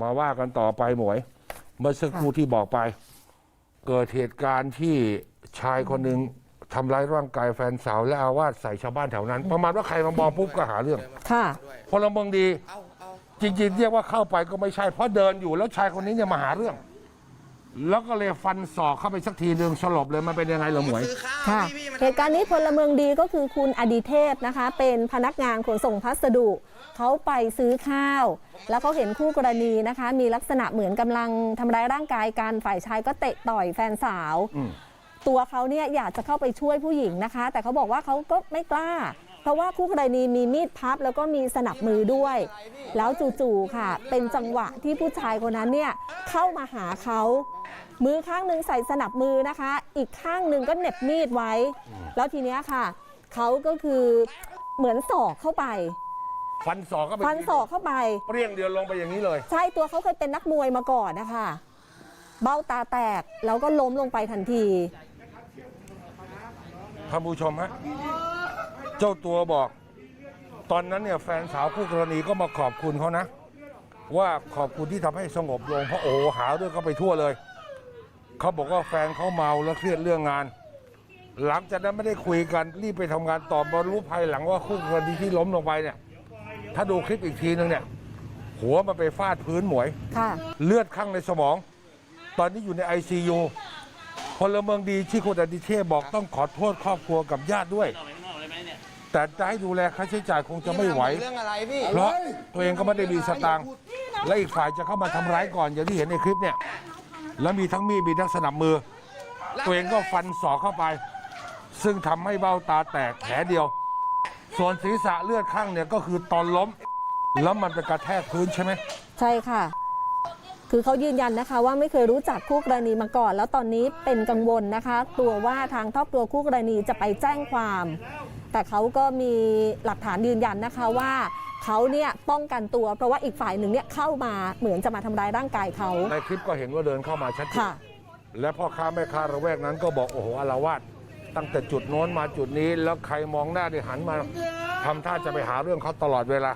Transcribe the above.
มาว่ากันต่อไปหมวย เมื่อสักครู่ที่บอกไป เกิดเหตุการณ์ที่ชายคนหนึ่งทำร้ายร่างกายแฟนสาวและอาวาสใส่ชาวบ้านแถวนั้น ประมาณว่าใครมามองปุ๊บก็หาเรื่องค่ะ พลเมืองดี จริงๆ เรียกว่าเข้าไปก็ไม่ใช่เพราะเดินอยู่แล้วชายคนนี้เนี่ยมาหาเรื่อง แล้วก็เลยฟันศอกเข้าไปสักทีหนึ่งสลบเลยมันเป็นยังไงเหรอหมวยค่ะเหตุการณ์นี้พลเมืองดีก็คือคุณอดีเทพนะคะ เป็นพนักงานขนส่งพัสดุ เขาไปซื้อข้าว แล้วเขาเห็นคู่กรณีนะคะ มีลักษณะเหมือนกำลังทำร้ายร่างกายกันฝ่ายชายก็เตะต่อยแฟนสาวอืมตัวเขาเนี่ยอยากจะเข้าไปช่วยผู้หญิงนะคะ แต่เขาบอกว่าเขาก็ไม่กล้า เพราะว่าคู่กรณีมีมีดพับแล้วก็มีสนับมือด้วย แล้วจู่ๆค่ะ เป็นจังหวะที่ผู้ชายคนนั้นเนี่ยเข้ามาหาเขา มือข้างหนึ่งใส่สนับมือนะคะ อีกข้างหนึ่งก็เหน็บมีดไว้ แล้วทีเนี้ยค่ะเขาก็คือเหมือนศอกเข้าไปฟันศอกเข้าไปฟันศอกเข้าไป เปรี้ยงเดียวลงไปอย่างนี้เลย ใช่ตัวเขาเคยเป็นนักมวยมาก่อนนะคะ เบ้าตาแตกแล้วก็ล้มลงไปทันทีท่านผู้ชมฮะ เจ้าตัวบอก ตอนนั้นเนี่ยแฟนสาวคู่กรณีก็มาขอบคุณเขานะ ว่าขอบคุณที่ทำให้สงบลงเพราะโอ้โหหาเรื่องเขาไปทั่วเลย เขาบอกว่าแฟนเขาเมาแล้วเครียดเรื่องงาน หลังจากนั้นไม่ได้คุยกันรีบไปทำงานต่อมารู้ภายหลังว่าคู่กรณีที่ล้มลงไปเนี่ย ถ้าดูคลิปอีกทีนึงเนี่ย หัวมันไปฟาดพื้นหมวยค่ะเลือดข้างในสมอง ตอนนี้อยู่ใน ICU พลเมืองดีที่คุณอดิเช่บอกต้องขอโทษครอบครัวกับญาติด้วย แต่จะให้ดูแลค่าใช้จ่ายคงจะไม่ไหว เรื่องอะไรพี่เพราะตัวเองก็ไม่ได้มีสตางค์และอีกฝ่ายจะเข้ามาทำร้ายก่อนอย่างที่เห็นในคลิปเนี่ย แล้วมีทั้งมีดมีทั้งสนับมือ ตัวเองก็ฟันศอกเข้าไป ซึ่งทำให้เบ้าตาแตกแผลเดียว ส่วนศีรษะเลือดข้างเนี่ยก็คือตอนล้ม แล้วมันไปกระแทกพื้นใช่ไหม ใช่ค่ะ คือเขายืนยันนะคะว่าไม่เคยรู้จักคู่กรณีมาก่อน แล้วตอนนี้เป็นกังวลนะคะกลัวว่าทางครอบครัวคู่กรณีจะไปแจ้งความ แต่เขาก็มีหลักฐานยืนยันนะคะว่าเขาเนี่ยป้องกันตัว เพราะว่าอีกฝ่ายหนึ่งเนี่ยเข้ามาเหมือนจะมาทำร้ายร่างกายเขาในคลิปก็เห็นว่าเดินเข้ามาชัดเจนค่ะ และพ่อค้าแม่ค้าระแวกนั้นก็บอกโอ้โหอารวาสตั้งแต่จุดโน้นมาจุดนี้ แล้วใครมองหน้าได้หันมาทำท่าจะไปหาเรื่องเขาตลอดเวลา